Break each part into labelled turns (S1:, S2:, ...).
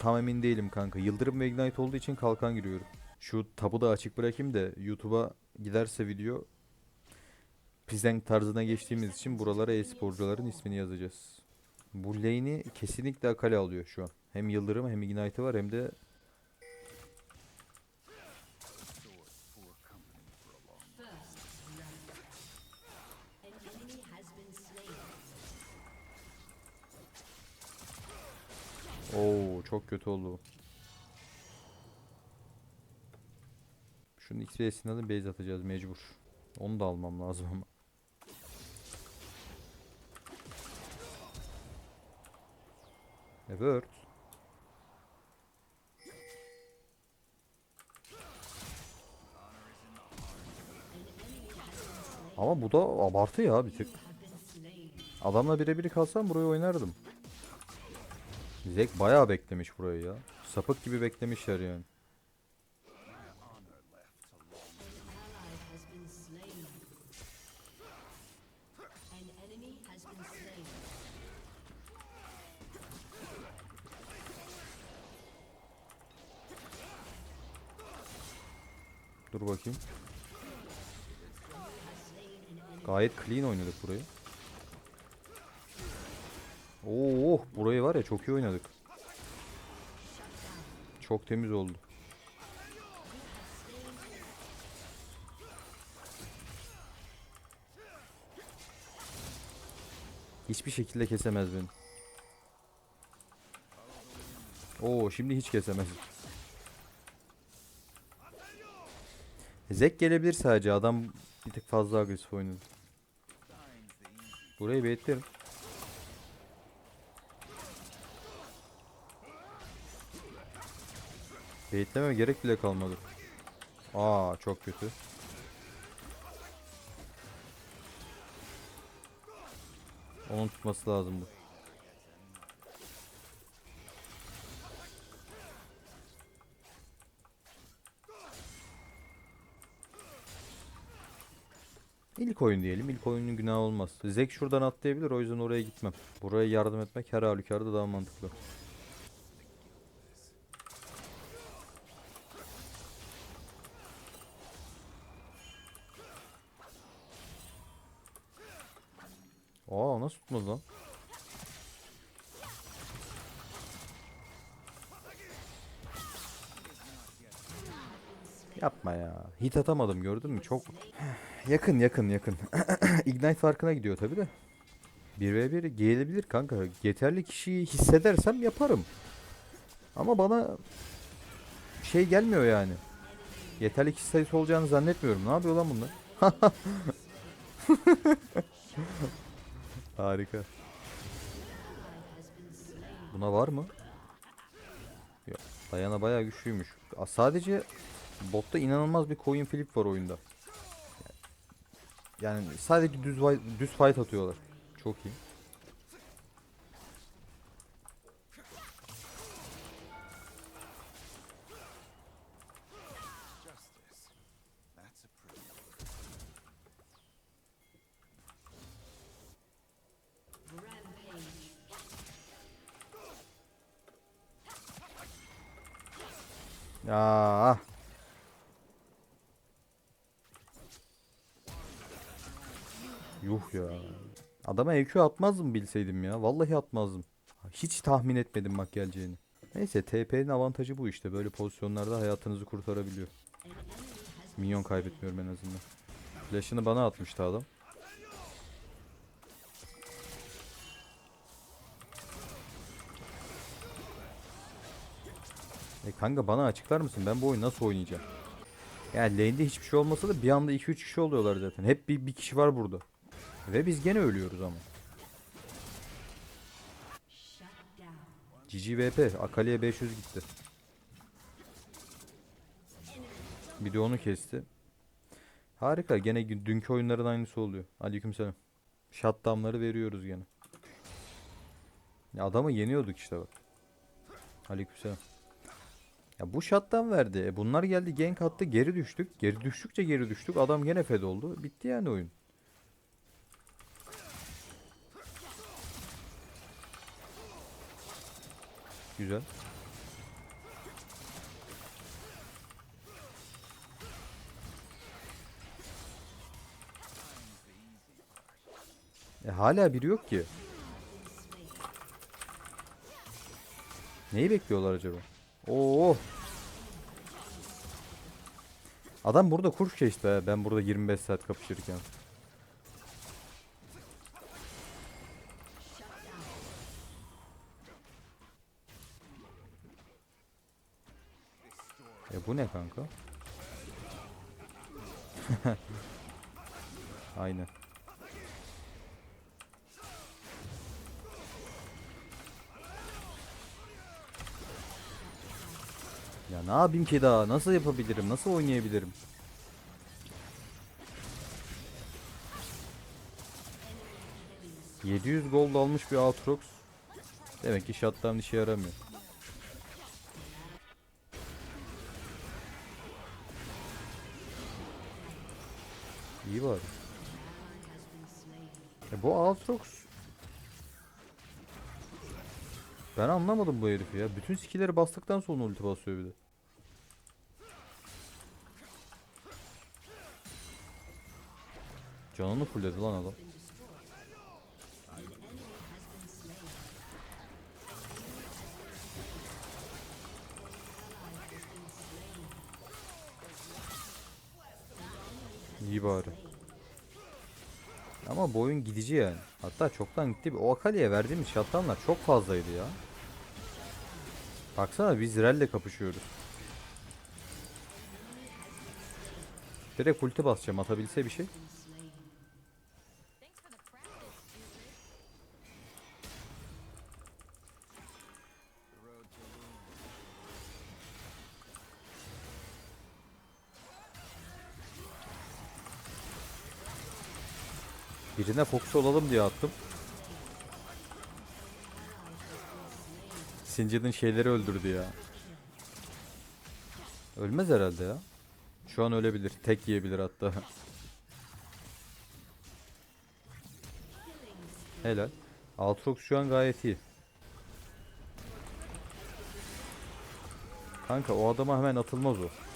S1: tam emin değilim kanka. Yıldırım ve Ignite olduğu için kalkan giriyorum. Şu tabu da açık bırakayım da YouTube'a giderse video Pizen tarzına geçtiğimiz için buralara e-sporcuların ismini yazacağız. Bu lane'i kesinlikle Akali alıyor şu an. Hem Yıldırım hem Ignite'ı var hem de çok kötü oldu bu. Şunun XP'sini alıp base atacağız mecbur. Onu da almam lazım ama. Evet. Ama bu da abartı ya bir tık. Adamla birebir kalsam burayı oynardım. Zek bayağı beklemiş burayı ya. Sapık gibi beklemişler yani. Dur bakayım. Gayet clean oynadık burayı. Oo, oh, burayı var ya çok iyi oynadık. Çok temiz oldu. Hiçbir şekilde kesemez beni. Oo, şimdi hiç kesemez. Zek gelebilir sadece. Adam bir tık fazla agresif oynadı. Burayı beklerim. Bekleme gerek bile kalmadı. Aa çok kötü. Onun tutması lazımdı. İlk oyun diyelim. İlk oyunun günahı olmaz. Zek şuradan atlayabilir o yüzden oraya gitmem. Buraya yardım etmek her halükarda daha mantıklı. Aa nasıl tutmadı lan? Yapma ya. Hit atamadım gördün mü? Çok yakın yakın yakın. Ignite farkına gidiyor tabi de. 1v1 gelebilir kanka. Yeterli kişiyi hissedersem yaparım. Ama bana şey gelmiyor yani. Yeterli kişi sayısı olacağını zannetmiyorum. Ne yapıyor lan bunlar? Harika. Buna var mı? Yok. Dayana bayağı güçlüymüş. Sadece botta inanılmaz bir coin flip var oyunda. Yani sadece düz düz fight atıyorlar. Çok iyi. Ya. Yuh ya. Adama EQ atmazdım bilseydim ya. Vallahi atmazdım. Hiç tahmin etmedim bak geleceğini. Neyse TP'nin avantajı bu işte. Böyle pozisyonlarda hayatınızı kurtarabiliyor. Minyon kaybetmiyorum en azından. Flash'ını bana atmıştı adam. E kanka bana açıklar mısın? Ben bu oyunu nasıl oynayacağım? Yani lane'de hiçbir şey olmasa da bir anda 2-3 kişi oluyorlar zaten. Hep bir, bir kişi var burada. Ve biz gene ölüyoruz ama. GGVP Akali'ye 500 gitti. Bir de onu kesti. Harika. Gene dünkü oyunların aynısı oluyor. Aleykümselam. Shutdown'ları veriyoruz gene. Adamı yeniyorduk işte bak. Aleykümselam. Ya bu şattan verdi. E, bunlar geldi gank attı geri düştük. Geri düştükçe geri düştük. Adam gene fed oldu. Bitti yani oyun. Güzel. E hala biri yok ki. Neyi bekliyorlar acaba? Oo. Adam burada kurs geçti. Ben burada 25 saat kapışırken. E bu ne kanka? Aynen. Ya ne yapayım ki daha? Nasıl yapabilirim? Nasıl oynayabilirim? ...700 gold almış bir Aatrox. Demek ki shutdown işe yaramıyor. İyi bari. E bu Aatrox... Ben anlamadım bu herifi ya. Bütün skill'leri bastıktan sonra ulti basıyor bir de. Canını fulledi lan adam. İyi bari. Ama bu oyun gidici yani. Hatta çoktan gitti. O Akali'ye verdiğimiz şattanlar çok fazlaydı ya. Baksana biz Rell'le kapışıyoruz. Direkt ulti basacağım atabilse bir şey. Birine fokus olalım diye attım. Sincid'in şeyleri öldürdü ya. Ölmez herhalde ya. Şu an ölebilir. Tek yiyebilir hatta. Helal. Aatrox şu an gayet iyi. Kanka o adama hemen atılmaz o.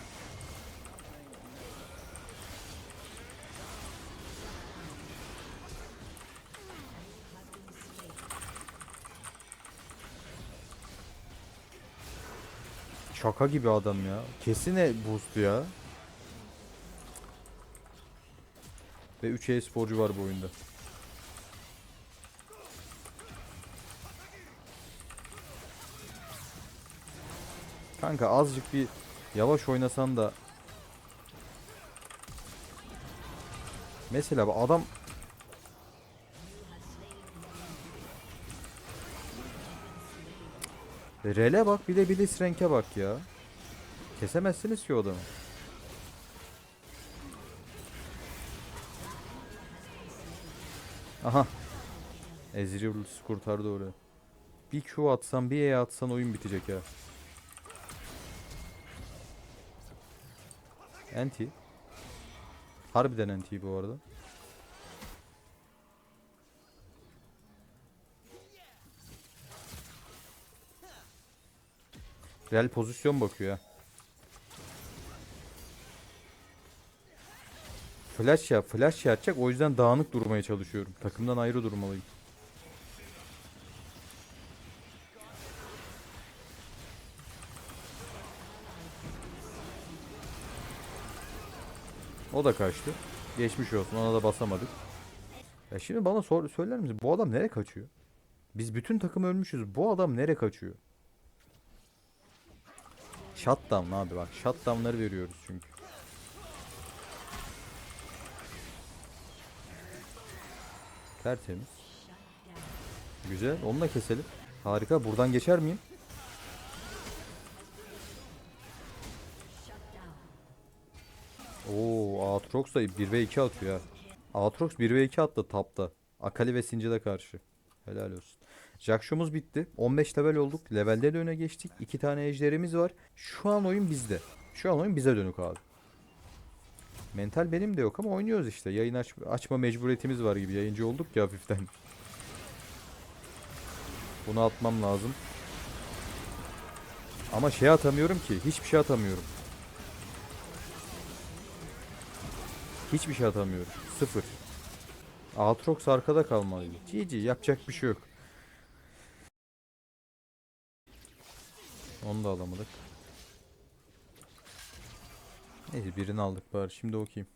S1: Şaka gibi adam ya. Kesine boost ya. Ve 3 e-sporcu var bu oyunda. Kanka azıcık bir yavaş oynasan da Mesela adam Rele bak bir de Bliss Rank'e bak ya. Kesemezsiniz ki o adamı. Aha. Ezreal kurtardı orayı. Bir Q atsan bir E atsan oyun bitecek ya. Anti. Harbiden anti bu arada. Real pozisyon bakıyor. Flash ya, flash yapacak. O yüzden dağınık durmaya çalışıyorum. Takımdan ayrı durmalıyım. O da kaçtı. Geçmiş olsun. Ona da basamadık. Ya şimdi bana sor söyler misin? Bu adam nereye kaçıyor? Biz bütün takım ölmüşüz. Bu adam nereye kaçıyor? Shutdown abi bak. Shutdown'ları veriyoruz çünkü. Tertemiz. Güzel. Onu da keselim. Harika. Buradan geçer miyim? Oo, Aatrox da 1 ve 2 atıyor ha. Aatrox 1 ve 2 attı tapta. Akali ve Singed'e karşı. Helal olsun. Jackshot'umuz bitti. 15 level olduk. Levelde de öne geçtik. 2 tane ejderimiz var. Şu an oyun bizde. Şu an oyun bize dönük abi. Mental benim de yok ama oynuyoruz işte. Yayın aç açma mecburiyetimiz var gibi. Yayıncı olduk ya hafiften. Bunu atmam lazım. Ama şey atamıyorum ki. Hiçbir şey atamıyorum. Hiçbir şey atamıyorum. Sıfır. Aatrox arkada kalmalıydı. GG yapacak bir şey yok. Onu da alamadık. Neyse birini aldık bari. Şimdi okuyayım.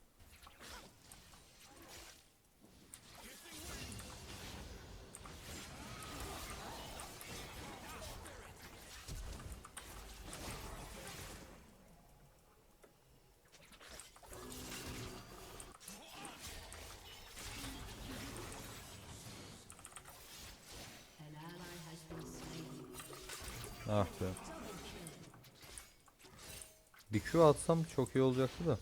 S1: Q atsam çok iyi olacaktı da.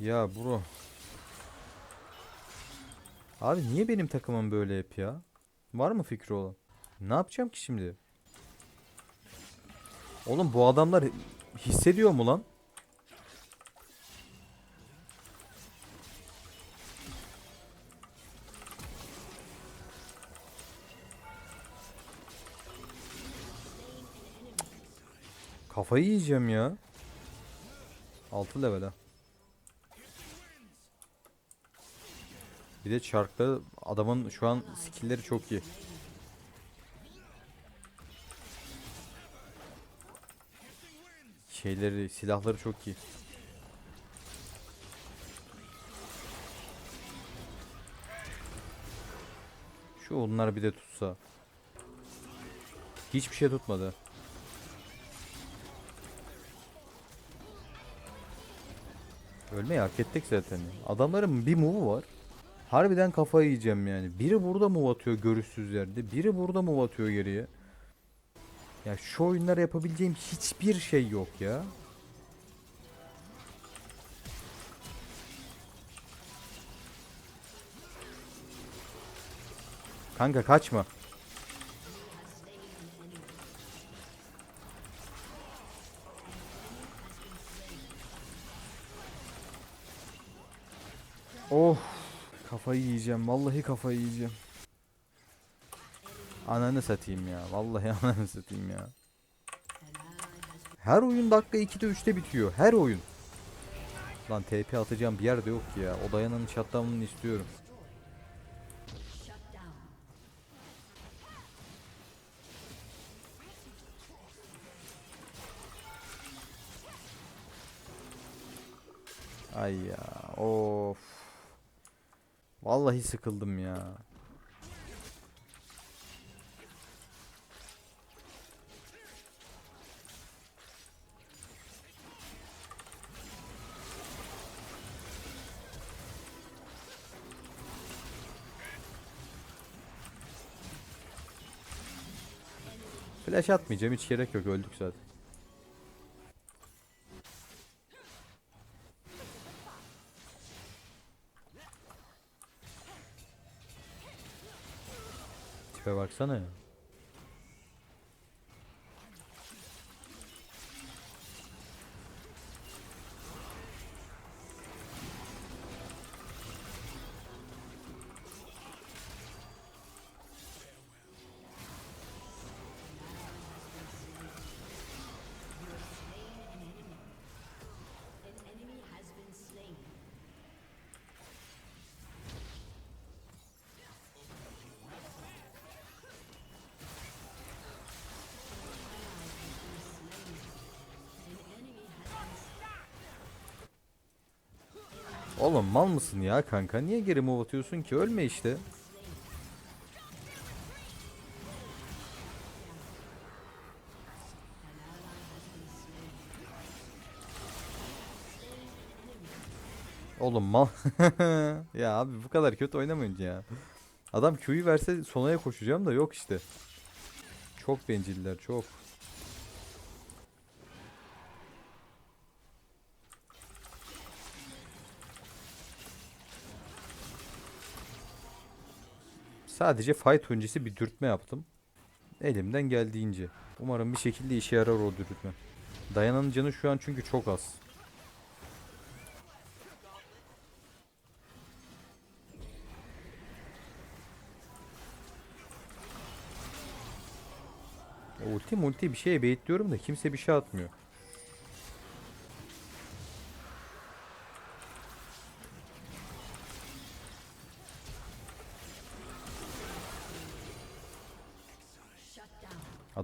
S1: Ya bro. Abi niye benim takımım böyle hep ya? Var mı fikri olan? Ne yapacağım ki şimdi? Oğlum bu adamlar hissediyor mu lan? Kafayı yiyeceğim ya. 6 level ha. Bir de çarkta adamın şu an skill'leri çok iyi. Şeyleri, silahları çok iyi. Şu onlar bir de tutsa. Hiçbir şey tutmadı. Ölmeyi hak ettik zaten. Adamların bir move'u var. Harbiden kafayı yiyeceğim yani. Biri burada move atıyor görüşsüz yerde. Biri burada move atıyor geriye. Ya şu oyunlara yapabileceğim hiçbir şey yok ya. Kanka kaçma. Oh. Kafayı yiyeceğim. Vallahi kafayı yiyeceğim. Ananı satayım ya. Vallahi ananı satayım ya. Her oyun dakika 2'de 3'te bitiyor. Her oyun. Lan TP atacağım bir yerde yok ya. O dayananın shutdown'unu istiyorum. Ay ya. Of. Vallahi sıkıldım ya. Flash atmayacağım hiç gerek yok öldük zaten. Baksana ya. Oğlum mal mısın ya kanka? Niye geri move atıyorsun ki? Ölme işte. Oğlum mal. ya abi bu kadar kötü oynamayın ya. Adam Q'yu verse sonaya koşacağım da yok işte. Çok benciller çok. Sadece fight öncesi bir dürtme yaptım. Elimden geldiğince. Umarım bir şekilde işe yarar o dürtme. Dayananın canı şu an çünkü çok az. Ulti multi bir şeye baitliyorum da kimse bir şey atmıyor.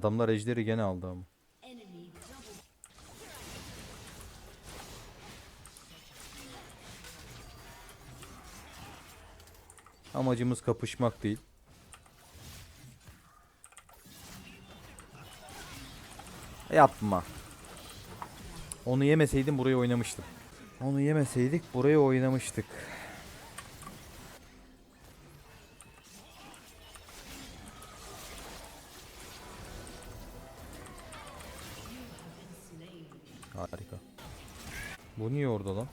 S1: Adamlar ejderi gene aldı ama. Amacımız kapışmak değil. Yapma. Onu yemeseydim burayı oynamıştım. Onu yemeseydik burayı oynamıştık. Niye orada lan?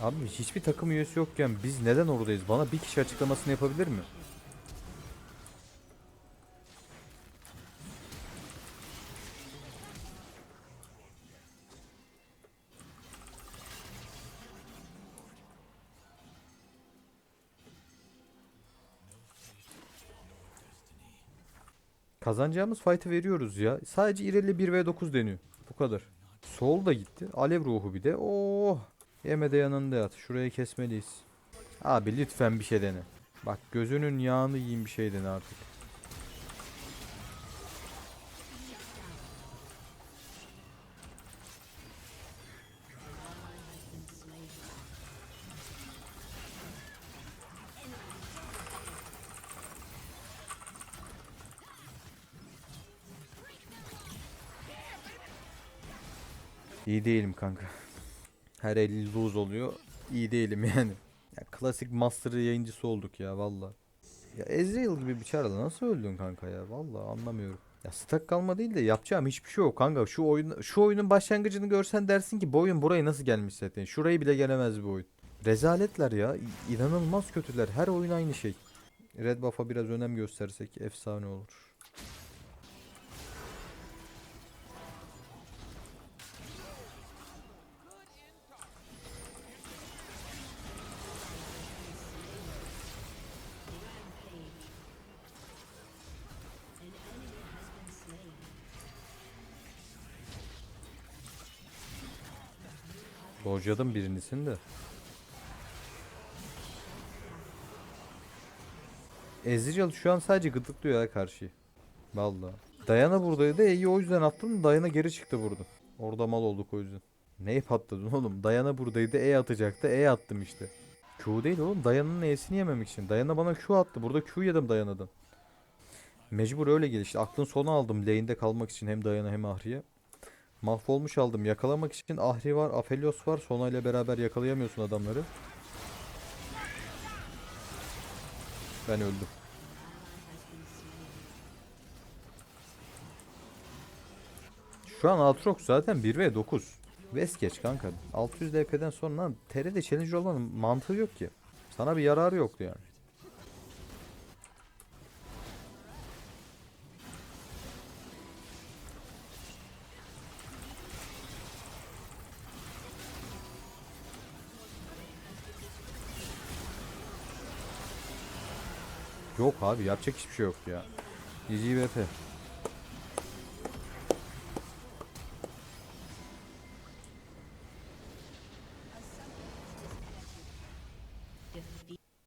S1: Abi hiçbir takım üyesi yokken biz neden oradayız? Bana bir kişi açıklamasını yapabilir mi? Kazanacağımız fight'ı veriyoruz ya. Sadece İreli 1v9 deniyor. Bu kadar. Sol da gitti. Alev ruhu bir de. Oh. Yeme de yanında yat. Şurayı kesmeliyiz. Abi lütfen bir şey dene. Bak gözünün yağını yiyin bir şey dene artık. İyi değilim kanka. Her el lose oluyor. İyi değilim yani. Ya klasik master yayıncısı olduk ya valla. Ya Ezreal gibi bir çarla nasıl öldün kanka ya valla anlamıyorum. Ya stack kalma değil de yapacağım hiçbir şey yok kanka. Şu oyun şu oyunun başlangıcını görsen dersin ki bu oyun buraya nasıl gelmiş zaten. Şurayı bile gelemez bu oyun. Rezaletler ya. İnanılmaz kötüler. Her oyun aynı şey. Red buff'a biraz önem göstersek efsane olur. Dojladım birinisini de. Ezreal şu an sadece gıdıklıyor ya karşıyı. Vallahi. Dayana buradaydı. E'yi o yüzden attım. Dayana geri çıktı burada. Orada mal olduk o yüzden. Neyi patladın oğlum? Dayana buradaydı. E atacaktı. E attım işte. Q değil oğlum. Dayana'nın E'sini yememek için. Dayana bana Q attı. Burada Q yedim Dayana'dan. Mecbur öyle gelişti. Aklın sonu aldım lane'de kalmak için hem Dayana hem Ahri'ye. Mahvolmuş aldım. Yakalamak için Ahri var, Aphelios var. Sona ile beraber yakalayamıyorsun adamları. Ben öldüm. Şu an Aatrox zaten 1 ve 9. West geç kanka. 600 DP'den sonra TR'de challenge olmanın mantığı yok ki. Sana bir yararı yoktu yani. Yok abi yapacak hiçbir şey yok ya. GGVP.